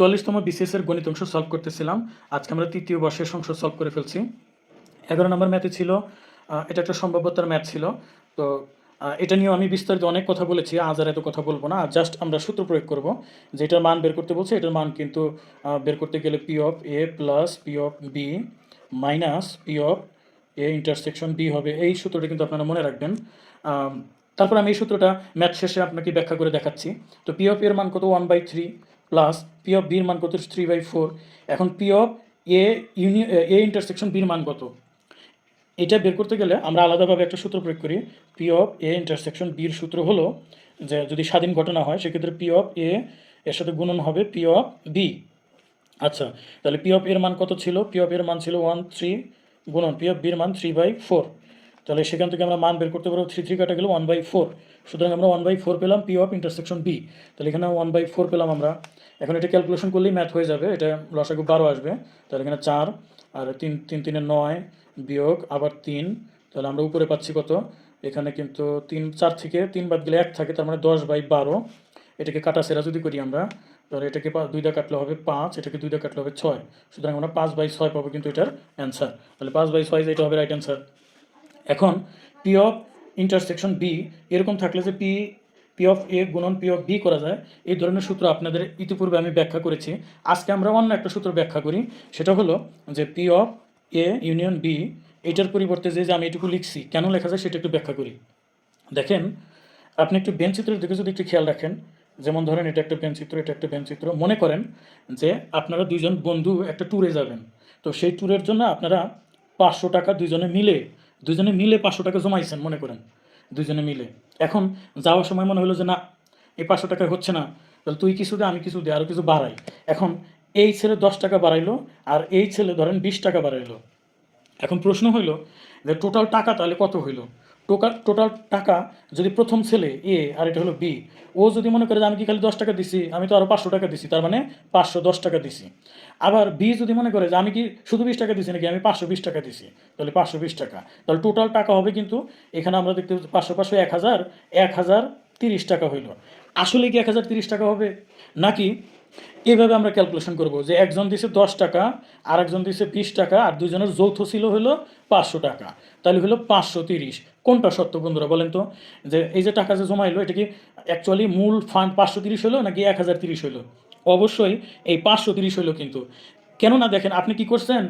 চল্লিশতম BCS এর গণিত অংশ সলভ করতেছিলাম। আজকে আমরা তৃতীয় বর্ষের অংশ সলভ করে ফেলছি। এগারো নম্বর ম্যাথে ছিল এটা একটা সম্ভাব্যতার ম্যাথ ছিল। তো এটা নিয়েও আমি বিস্তারিত অনেক কথা বলেছি, আজ আর এত কথা বলব না। জাস্ট আমরা সূত্র প্রয়োগ করব যে এটার মান বের করতে বলছে, এটার মান কিন্তু বের করতে গেলে P of A plus P of B minus P of A intersection B হবে। এই সূত্রটা কিন্তু আপনারা মনে রাখবেন। তারপর আমি এই সূত্রটা ম্যাথ শেষে আপনাকে ব্যাখ্যা করে দেখাচ্ছি। তো পি অফ এর মান কত? One by three plus P of বির মান কত? থ্রি বাই ফোর এখন P of A union A intersection বির মান কত? এটা বের করতে গেলে আমরা আলাদাভাবে একটা সূত্র প্রয়োগ করি। পি অফ এ ইন্টারসেকশন বির সূত্র হলো যে যদি স্বাধীন ঘটনা হয়, সেক্ষেত্রে পি অফ এ এর সাথে গুণন হবে পি অফ বি আচ্ছা তাহলে পি অফ এর মান কত ছিল? পি অফ এর মান ছিল ওয়ান থ্রি গুণন। পি অফ বির মান থ্রি বাই ফোর তাহলে সেখান থেকে আমরা মান বের করতে পারব থ্রি থ্রি কাটা গেল ওয়ান বাই ফোর সুতরাং আমরা ওয়ান বাই ফোর পেলাম পি অফ ইন্টারসেকশন বি তাহলে এখানে ওয়ান বাই ফোর পেলাম আমরা। এখন এটা ক্যালকুলেশন করলেই ম্যাথ হয়ে যাবে। এটা লসাগু বারো আসবে। তাহলে এখানে চার আর তিন তিন, তিনে নয় বিয়োগ আবার তিন। তাহলে আমরা উপরে পাচ্ছি কত? এখানে কিন্তু তিন, চার থেকে তিন বাদ গেলে এক থাকে, তার মানে দশ বাই বারো। এটাকে কাটা সেরা যদি করি আমরা, তাহলে এটাকে দুইটা কাটলে হবে পাঁচ, এটাকে দুইটা কাটলে হবে ছয়। সুতরাং আমরা পাঁচ বাই ছয় পাবো কিন্তু এটার অ্যান্সার তাহলে পাঁচ বাই ছয় এটা হবে রাইট অ্যান্সার এখন পি অফ ইন্টারসেকশন বি এরকম থাকলে যে পি পি অফ এ গুণন পি অফ বি করা যায়, এই ধরনের সূত্র আপনাদের ইতিপূর্বে আমি ব্যাখ্যা করেছি। আজকে আমরা অন্য একটা সূত্র ব্যাখ্যা করি, সেটা হলো যে P of A union B এটার পরিবর্তে যে আমি এটুকু লিখছি, কেন লেখা যায় সেটা একটু ব্যাখ্যা করি। দেখেন, আপনি একটু বেঞ্চ চিত্রের দিকে যদি একটু খেয়াল রাখেন, যেমন ধরেন এটা একটা বেঞ্চ চিত্র এটা একটা বেঞ্চ চিত্র মনে করেন যে আপনারা দুইজন বন্ধু একটা ট্যুরে যাবেন। তো সেই ট্যুরের জন্য আপনারা পাঁচশো টাকা দুইজনে মিলে দুজনে মিলে পাঁচশো টাকা জমাইছেন, মনে করেন। দুজনে মিলে। এখন যাওয়ার সময় মনে হলো যে, না, এই পাঁচশো টাকা হচ্ছে না। তাহলে তুই কিছু দে, আমি কিছু দে আরও কিছু বাড়াই। এখন এই ছেলে দশ টাকা বাড়াইলো, আর এই ছেলে ধরেন বিশ টাকা বাড়াইলো। এখন প্রশ্ন হইল যে, টোটাল টাকা তাহলে কত হইল? টোটাল টোটাল টাকা যদি প্রথম ছেলে, এ, আর এটা হলো বি, ও যদি মনে করে যে আমি কি খালি দশ টাকা দিছি, আমি তো আরও পাঁচশো টাকা দিছি, তার মানে পাঁচশো দশ টাকা দিছি। আবার বি যদি মনে করে যে আমি কি শুধু বিশ টাকা দিছি নাকি আমি পাঁচশো বিশ টাকা দিছি, তাহলে পাঁচশো বিশ টাকা। তাহলে টোটাল টাকা হবে কিন্তু এখানে আমরা দেখতে পাঁচশো পাঁচশো, এক হাজার এক হাজার তিরিশ টাকা হইল। আসলে কি এক হাজার তিরিশ টাকা হবে? নাকি এভাবে আমরা ক্যালকুলেশন করব যে একজন দিছে দশ টাকা আর একজন দিছে বিশ টাকা, আর দুজনের যৌথ ছিল হলো পাঁচশো টাকা। তাহলে হলো পাঁচশো তিরিশ। কোনটা সত্য বন্ধুরা বলেন তো? যে এই যে টাকা যে জমা জমাইলো, এটা কি অ্যাকচুয়ালি মূল ফান্ড পাঁচশো তিরিশ হলো নাকি এক হাজার তিরিশ হলো? অবশ্যই এই পাঁচশো তিরিশ হলো কিন্তু। কেননা দেখেন, আপনি কি করছেন?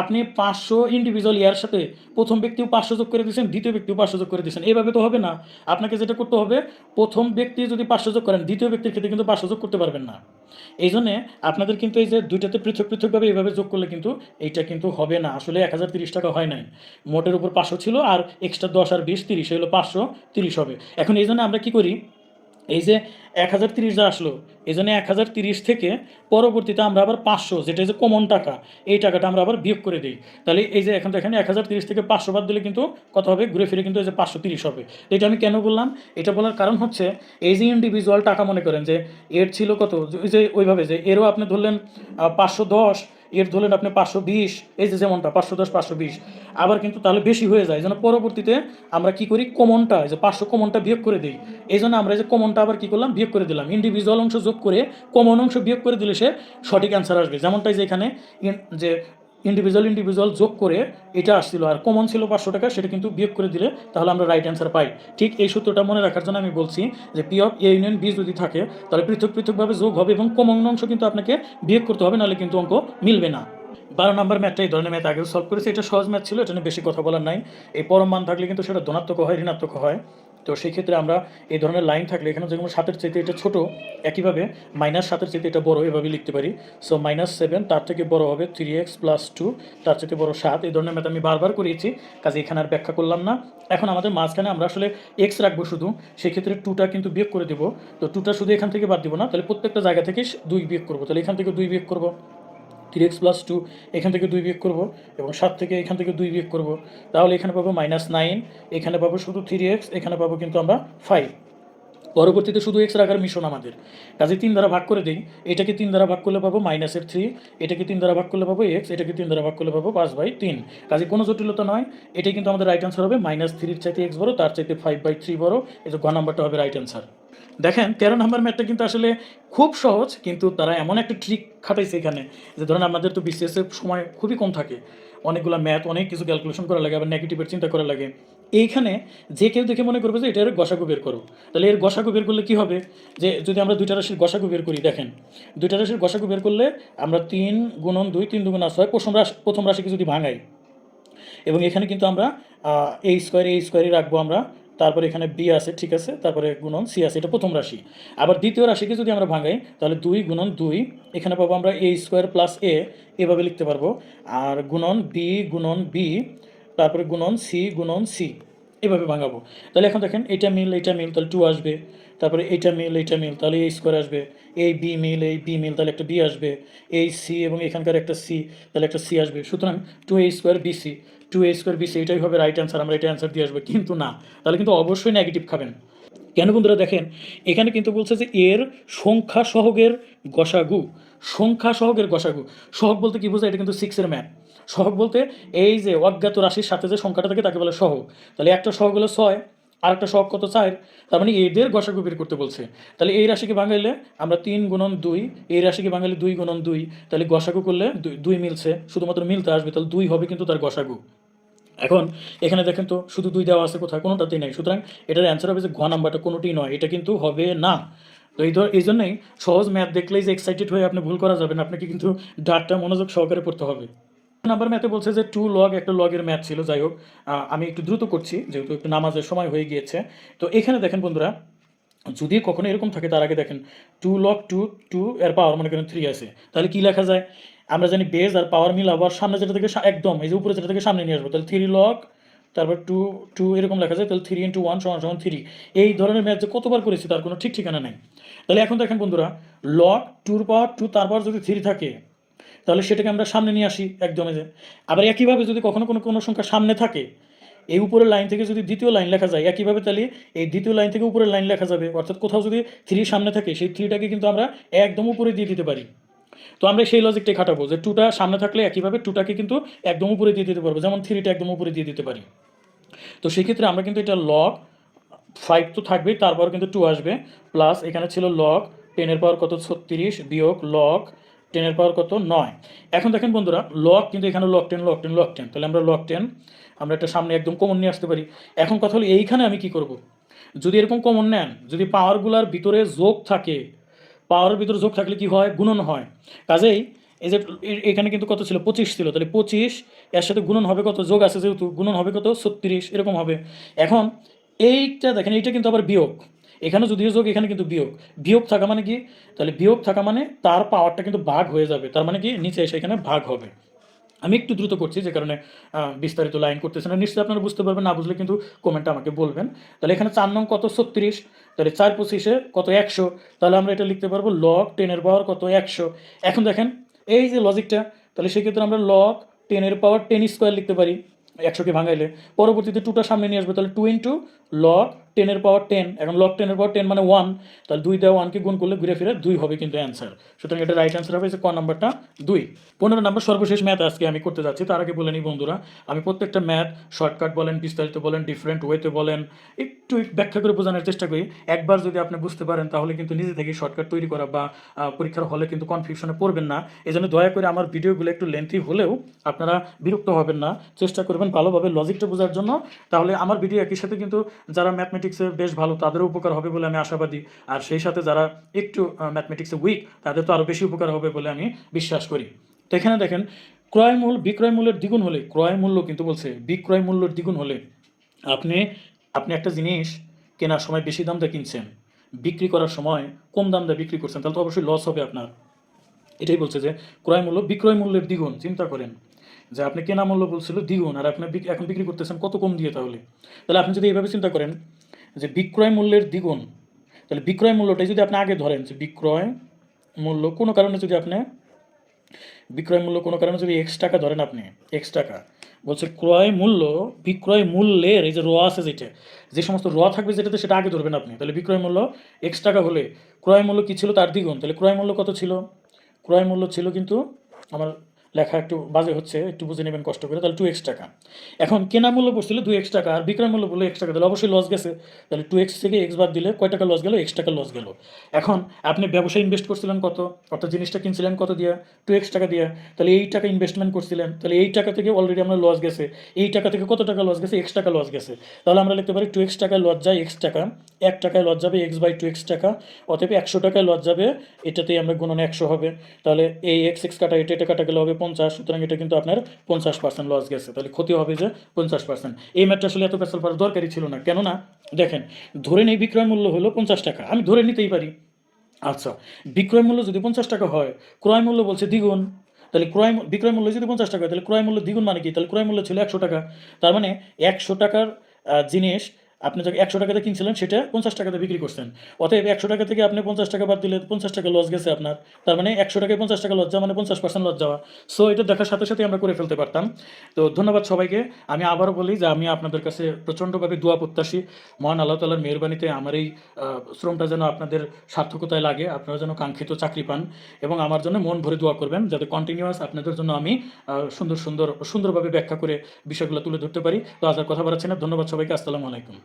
আপনি পাঁচশো ইন্ডিভিজুয়াল ইয়ার সাথে প্রথম ব্যক্তিও পাঁচশো যোগ করে দিয়েছেন, দ্বিতীয় ব্যক্তিও পাঁচশো যোগ করে দিয়েছেন। এইভাবে তো হবে না। আপনাকে যেটা করতে হবে, প্রথম ব্যক্তি যদি পাঁচশো যোগ করেন, দ্বিতীয় ব্যক্তির ক্ষেত্রে কিন্তু পাঁচশো যোগ করতে পারবেন না। এই জন্যে আপনাদের কিন্তু এই যে দুইটাতে পৃথক পৃথকভাবে এইভাবে যোগ করলে কিন্তু এইটা কিন্তু হবে না। আসলে এক হাজার তিরিশ টাকা হয় নাই। মোটের উপর পাঁচশো ছিল আর এক্সট্রা দশ আর বিশ তিরিশ হলো পাঁচশো তিরিশ হবে। এখন এই জন্য আমরা কি করি? এই যে এক হাজার তিরিশ আসলো, এই জন্য এক হাজার তিরিশ থেকে পরবর্তীতে আমরা আবার পাঁচশো, যেটা যে কমন টাকা, এই টাকাটা আমরা আবার বিয়োগ করে দিই। তাহলে এই যে এখন দেখেন এক হাজার তিরিশ থেকে পাঁচশো বাদ দিলে কিন্তু কত হবে? ঘুরে ফিরে কিন্তু এই যে পাঁচশো তিরিশ হবে। এটা আমি কেন বললাম? এটা বলার কারণ হচ্ছে, এই যে ইন্ডিভিজুয়াল টাকা মনে করেন যে, এর ছিল কত? যে ওইভাবে যে, এরও আপনি ধরলেন পাঁচশো দশ এর ধরলেন আপনি পাঁচশো বিশ, এই যে যেমনটা, পাঁচশো দশ, পাঁচশো বিশ। আবার কিন্তু তাহলে বেশি হয়ে যায়, যেন পরবর্তীতে আমরা কি করি? কমনটা যে পাঁচশো কমনটা বিয়োগ করে দিই। এই জন্য আমরা যে কমনটা আবার কি করলাম? বিয়োগ করে দিলাম। ইন্ডিভিজুয়াল অংশ যোগ করে কমন অংশ বিয়োগ করে দিলে সে সঠিক অ্যান্সার আসবে। যেমনটাই যে এখানে যে ইন্ডিভিজুয়াল ইন্ডিভিজুয়াল যোগ করে এটা আসছিল। আর কমন ছিল পাঁচশো টাকা, সেটা কিন্তু বিয়োগ করে দিলে তাহলে আমরা রাইট অ্যান্সার পাই। ঠিক এই সূত্রটা মনে রাখার জন্য আমি বলছি যে P of A union B যদি থাকে, তাহলে পৃথক পৃথকভাবে যোগ হবে এবং কমন অংশ কিন্তু আপনাকে বিয়োগ করতে হবে, নাহলে কিন্তু অঙ্ক মিলবে না। বারো নম্বর ম্যাথটা এই ধরনের ম্যাথ আগে সলভ করেছি, এটা সহজ ম্যাথ ছিল, এটা নিয়ে বেশি কথা বলার নাই। এই পরম মান থাকলে কিন্তু সেটা ধনাত্মক হয়, ঋণাত্মক হয়। তো সেই ক্ষেত্রে আমরা এই ধরনের লাইন থাকলে এখানে যেমন সাতের চাইতে এটা ছোট, একইভাবে মাইনাস সাতের চাইতে এটা বড় এভাবে লিখতে পারি। সো মাইনাস সেভেন তার থেকে বড় হবে থ্রি এক্স প্লাস টু তার চাইতে বড় সাত। এই ধরনের ম্যাথ আমি বারবার করিয়েছি, কাজে এখানে আর ব্যাখ্যা করলাম না। এখন আমাদের মাঝখানে আমরা আসলে এক্স রাখব শুধু সেক্ষেত্রে টুটা কিন্তু বিয়োগ করে দেবো। তো টুটা শুধু এখান থেকে বাদ দিব না, তাহলে প্রত্যেকটা জায়গা থেকে দুই বিয়োগ করব। তাহলে এখান থেকে দুই বিয়োগ করব। থ্রি এক্স প্লাস টু এখান থেকে দুই বিয়োগ করব এবং সাত থেকে এখান থেকে দুই বিয়োগ করব। তাহলে এখানে পাবো মাইনাস নাইন এখানে পাবো শুধু থ্রি এক্স এখানে পাবো কিন্তু আমরা ফাইভ পরবর্তীতে শুধু এক্স রাখার মিশন আমাদের। কাজে তিন দ্বারা ভাগ করে দিই। এটাকে তিন দ্বারা ভাগ করলে পাবো মাইনাসের থ্রি এটাকে তিন দ্বারা ভাগ করলে পাবো এক্স এটাকে তিন দ্বারা ভাগ করলে পাবো পাঁচ বাই তিন। কাজে কোনো জটিলতা নয়। এটাই কিন্তু আমাদের রাইট অ্যান্সার হবে মাইনাস থ্রির চাইতে এক্স বড়ো, তার চাইতে ফাইভ বাই থ্রি বড়ো। যে ঘ নাম্বারটা হবে রাইট অ্যান্সার দেখেন, তেরো নম্বর ম্যাথটা কিন্তু আসলে খুব সহজ, কিন্তু তারা এমন একটা ট্রিক খাটাইছে এখানে যে ধরেন আমাদের তো বিসিএস এর সময় খুবই কম থাকে। অনেকগুলো ম্যাথ অনেক কিছু ক্যালকুলেশন করা লাগে, আবার নেগেটিভের চিন্তা করা লাগে। এইখানে যে কেউ দেখে মনে করবে যে এটার গসাগু বের করো। তাহলে এর গসাগু বের করলে কি হবে? যে যদি আমরা দুইটা রাশির গসাগু বের করি, দেখেন, দুইটা রাশির গসাগু বের করলে আমরা তিন গুণন দুই, তিন দুগুণ ছয় প্রথম রাশি, প্রথম রাশিকে যদি ভাঙাই, এবং এখানে কিন্তু আমরা এই স্কোয়ার এই স্কোয়ারই রাখব আমরা। তারপরে এখানে বি আছে, ঠিক আছে? তারপরে গুণন সি আছে, এটা প্রথম রাশি। আবার দ্বিতীয় রাশিকে যদি আমরা ভাঙাই, তাহলে দুই গুণন দুই, এখানে পাবো আমরা এ স্কোয়ার প্লাস এ এভাবে লিখতে পারব। আর গুণন বি গুণন বি তারপরে গুণন সি গুণন সি, এভাবে ভাঙাবো। তাহলে এখন দেখেন, এটা মিল এটা মিল, তাহলে টু আসবে। তারপরে এইটা মিল এইটা মিল, তাহলে এই স্কোয়ার আসবে। এই বি মিল এই বি মিল, তাহলে একটা বি আসবে। এই সি এবং এখানকার একটা সি তাহলে একটা সি আসবে। সুতরাং two A square B C two A square B C এটাই হবে রাইট অ্যান্সার আমরা এটা অ্যান্সার দিয়ে আসব। কিন্তু না, তাহলে কিন্তু অবশ্যই নেগেটিভ খাবেন। কেন বন্ধুরা দেখেন, এখানে কিন্তু বলছে যে এর সংখ্যা সহগের গসাগু, সংখ্যা সহগের গসাগু। সহগ বলতে কি বোঝায়? এটা কিন্তু সিক্সের ম্যাথ সহগ বলতে এই যে অজ্ঞাত রাশির সাথে যে সংখ্যাটা থাকে তাকে বলে সহগ। তাহলে একটা সহগ হলো ছয় আর একটা সহগ কত চার? তার মানে এদের গসাগু বের করতে বলছে। তাহলে এই রাশিকে ভাঙাইলে আমরা তিন গুণন দুই, এই রাশিকে ভাঙাইলে দুই গুণন দুই, তাহলে গসাগু করলে দুই- মিলছে, শুধুমাত্র মিলতে আসবে, তাহলে দুই হবে কিন্তু তার গসাগু। এখন এখানে দেখেন তো, শুধু দুই দেওয়া আছে কোথায় কোনোটাতেই নেই। সুতরাং এটার অ্যান্সার হবে যে ঘ নাম্বারটা কোনোটি নয়, এটা কিন্তু হবে না। তো এই ধর এই জন্যই সহজ ম্যাথ দেখলেই যে এক্সাইটেড হয়ে আপনি ভুল করা যাবেন আপনাকে কিন্তু ডাটটা মনোযোগ সহকারে পড়তে হবে। নাম্বার ম্যাথে বলছে যে টু লগ একটা লগের ম্যাথ ছিল, যাই হোক আমি একটু দ্রুত করছি, যেহেতু একটু নামাজের সময় হয়ে গিয়েছে। তো এখানে দেখেন বন্ধুরা, যদি কখনো এরকম থাকে, তার আগে দেখেন টু লক টু টু এর পাওয়ার মনে করেন থ্রি আছে। তাহলে কি লেখা যায়? আমরা জানি বেজ আর পাওয়ার মিল আবার সামনে যেটা থেকে একদম, এই যে উপরে যেটা থেকে সামনে নিয়ে আসব, তাহলে থ্রি লক তারপর টু টু এরকম লেখা যায়, তাহলে থ্রি ইন্টু ওয়ান সমান সমান থ্রি এই ধরনের ম্যাথ যে কতবার করেছি, তার কোনো ঠিক ঠিকানা নেই। তাহলে এখন দেখেন বন্ধুরা লক টুর পাওয়ার টু তারপর যদি থ্রি থাকে তাহলে সেটাকে আমরা সামনে নিয়ে আসি একদমে যে। আবার একইভাবে যদি কখনো কোনো কোনো সংখ্যা সামনে থাকে, এই উপরের লাইন থেকে যদি দ্বিতীয় লাইন লেখা যায়, একইভাবে তাহলে এই দ্বিতীয় লাইন থেকে উপরের লাইন লেখা যাবে। অর্থাৎ কোথাও যদি থ্রি সামনে থাকে, সেই থ্রিটাকে কিন্তু আমরা একদম উপরে দিয়ে দিতে পারি। তো আমরা সেই লজিকটাই খাটাবো যে টুটা সামনে থাকলে একইভাবে টুটাকে কিন্তু একদম উপরে দিয়ে দিতে পারব। যেমন থ্রিটা একদম উপরে দিয়ে দিতে পারি। তো সেক্ষেত্রে আমরা কিন্তু এটা লক ফাইভ তো থাকবেই তারপর কিন্তু টু আসবে। প্লাস এখানে ছিল লক টেনের পাওয়ার কত? ছত্রিশ, বিয়োগ লগ টেনের পাওয়ার কত? নয়। এখন দেখেন বন্ধুরা লগ কিন্তু এখানে log ten log ten log ten তাহলে আমরা লগ টেন আমরা একটা সামনে একদম কমন নিয়ে আসতে পারি। এখন কথা হলো এইখানে আমি কি করব? যদি এরকম কমন নেন, যদি পাওয়ারগুলার ভিতরে যোগ থাকে পাওয়ারের ভিতরে যোগ থাকলে কি হয়? গুণন হয়। কাজেই এই যে এখানে কিন্তু কত ছিল? পঁচিশ ছিল। তাহলে পঁচিশ, এর সাথে গুণন হবে কত? যোগ আছে যেহেতু, গুণন হবে কত? ছত্রিশ, এরকম হবে। এখন এইটা দেখেন, এইটা কিন্তু আবার বিয়োগ। এখানে যদিও যোগ, এখানে কিন্তু বিয়োগ। বিয়োগ থাকা মানে কি? তাহলে বিয়োগ থাকা মানে তার পাওয়ারটা কিন্তু ভাগ হয়ে যাবে। তার মানে কি? নিচে এসে এখানে ভাগ হবে। আমি একটু দ্রুত করছি, যে কারণে বিস্তারিত লাইন করতেছে না। নিশ্চয়ই আপনারা বুঝতে পারবেন, না বুঝলে কিন্তু কমেন্টে আমাকে বলবেন। তাহলে এখানে চার নং কত? ছত্রিশ। তাহলে চার পঁচিশে কত? একশো। তাহলে আমরা এটা লিখতে পারব লক টেনের পাওয়ার কত? একশো। এখন দেখেন, এই যে লজিকটা তাহলে সেক্ষেত্রে আমরা লক টেনের পাওয়ার টেন স্কোয়ার লিখতে পারি, একশোকে ভাঙাইলে। পরবর্তীতে টুটা সামনে নিয়ে আসবে, তাহলে টু ইন্টু লগ টেনের পাওয়ার টেন এখন লগ টেনের পাওয়ার টেন মানে ওয়ান তাহলে দুই দেওয়া ওয়ানকে গুণ করলে ঘুরে ফিরে দুই হবে কিন্তু অ্যান্সার সুতরাং এটা রাইট অ্যান্সার হবে ক নাম্বারটা দুই। পনেরো নাম্বার সর্বশেষ ম্যাথ আজকে আমি করতে যাচ্ছি, তার আগে বলে নিই বন্ধুরা, আমি প্রত্যেকটা ম্যাথ শর্টকাট বলেন, বিস্তারিত বলেন ডিফারেন্ট ওয়েতে বলেন, একটু ব্যাখ্যা করে বোঝানোর চেষ্টা করি। একবার যদি আপনি বুঝতে পারেন, তাহলে কিন্তু নিজে থেকে শর্টকাট তৈরি করা বা পরীক্ষার হলে কিন্তু কনফিউশনে পড়বেন না। এই জন্য দয়া করে আমার ভিডিওগুলো একটু লেন্থি হলেও আপনারা বিরক্ত হবেন না। চেষ্টা করবেন ভালোভাবে লজিকটা বোঝার জন্য। তাহলে আমার ভিডিও একই সাথে কিন্তু যারা ম্যাথমেটিক্সে বেশ ভালো তাদেরও উপকার হবে বলে আমি আশাবাদী। আর সেই সাথে যারা একটু ম্যাথমেটিক্সে উইক তাদের তো আরও বেশি উপকার হবে বলে আমি বিশ্বাস করি। তো এখানে দেখেন, ক্রয় মূল, বিক্রয় মূল্যের দ্বিগুণ হলে, ক্রয় মূল্য কিন্তু বলছে, বিক্রয় মূল্যের দ্বিগুণ হলে আপনি আপনি একটা জিনিস কেনার সময় বেশি দাম দিয়ে কিনছেন, বিক্রি করার সময় কম দাম দিয়ে বিক্রি করছেন, তাহলে তো অবশ্যই লস হবে আপনার। এটাই বলছে যে, ক্রয় মূল্য, বিক্রয় মূল্যের দ্বিগুণ, চিন্তা করেন। যে আপনি কেনা মূল্য বলছিল দ্বিগুণ, আর আপনি এখন বিক্রি করতেছেন কত কম দিয়ে তাহলে? তাহলে আপনি যদি এইভাবে চিন্তা করেন যে বিক্রয় মূল্যের দ্বিগুণ। তাহলে বিক্রয় মূল্যটাই যদি আপনি আগে ধরেন, যে বিক্রয় মূল্য কোনো কারণে যদি আপনি, বিক্রয় মূল্য কোনো কারণে যদি এক্স টাকা ধরেন আপনি এক্স টাকা, বলছে ক্রয় মূল্য, বিক্রয় মূল্যের এই যে র আছে যেটা, যে সমস্ত র থাকবে যেটাতে সেটা আগে ধরবেন আপনি। তাহলে বিক্রয় মূল্য এক্স টাকা হলে ক্রয় মূল্য কী ছিল? তার দ্বিগুণ। তাহলে ক্রয় মূল্য কত ছিল? ক্রয় মূল্য ছিল কিন্তু আমার লেখা একটু বাজে হচ্ছে, একটু বুঝে নেবেন কষ্ট করে, তাহলে টু এক্স টাকা। এখন কেনা মূল্য পড়ছিল দুই এক্স টাকা, আর বিক্রয় মূল্য বলল এক্স টাকা, তাহলে অবশ্যই লস গেছে। তাহলে টু এক্স থেকে এক্স বাদ দিলে কয় টাকা লস গেল? এক্স টাকা লস গেল। এখন আপনি ব্যবসায় ইনভেস্ট করছিলেন কত? অর্থাৎ জিনিসটা কিনছিলেন কত দিয়ে? টু এক্স টাকা দিয়ে। তাহলে এই টাকা ইনভেস্টমেন্ট করছিলেন, তাহলে এই টাকা থেকে অলরেডি আমরা লস গেছে। এই টাকা থেকে কত টাকা লস গেছে? এক্স টাকা লস গেছে। তাহলে আমরা লিখতে পারি টু এক্স টাকায় লস যায় এক্স টাকা, এক টাকায় লস যাবে এক্স বাই টু এক্স টাকা, অতএব একশো টাকায় লস যাবে, এটাতেই আমরা গুণন একশো হবে। তাহলে এই এক্স এক্স কাটা, এটা এটা কাটা গেলে হবে পঞ্চাশ, সুতরাং এটা কিন্তু আপনার পঞ্চাশ পার্সেন্ট লস গেছে। তাহলে ক্ষতি হবে যে পঞ্চাশ পার্সেন্ট এই ম্যাটটা আসলে এত পেশাল পাওয়ার দরকারই ছিল না। কেননা, দেখেন ধরে নেই বিক্রয় মূল্য হলো পঞ্চাশ টাকা। আমি ধরে নিতেই পারি। আচ্ছা বিক্রয় মূল্য যদি পঞ্চাশ টাকা হয়, ক্রয় মূল্য বলছে দ্বিগুণ। তাহলে ক্রয় বিক্রয় মূল্য যদি পঞ্চাশ টাকা হয়, তাহলে ক্রয় মূল্য দ্বিগুণ মানে কি? তাহলে ক্রয় মূল্য ছিল একশো টাকা। তার মানে একশো টাকার জিনিস আপনি যখন একশো টাকাতে কিনছিলেন, সেটা পঞ্চাশ টাকাতে বিক্রি করছেন। অতএব একশো টাকা থেকে আপনি পঞ্চাশ টাকা বাদ দিলে পঞ্চাশ টাকা লস গেছে আপনার। তার মানে একশো টাকায় পঞ্চাশ টাকা যাওয়া মানে পঞ্চাশ পার্সেন্ট লস যাওয়া। সো এটা দেখার সাথে সাথে আমরা করে ফেলতে পারতাম। তো, ধন্যবাদ সবাইকে। আমি আবারও বলি যে, আমি আপনাদের কাছে প্রচণ্ডভাবে দোয়া প্রত্যাশী। মহান আল্লাহ তালার মেহরবানিতে আমার এই শ্রমটা যেন আপনাদের সার্থকতায় লাগে, আপনারা যেন কাঙ্ক্ষিত চাকরি পান এবং আমার জন্য মন ভরে দোয়া করবেন যাতে কন্টিনিউয়াস আপনাদের জন্য আমি সুন্দর সুন্দর, সুন্দরভাবে ব্যাখ্যা করে বিষয়গুলো তুলে ধরতে পারি। তো আজ আর কথা বাড়াচ্ছি না। ধন্যবাদ সবাইকে। আসসালামু আলাইকুম।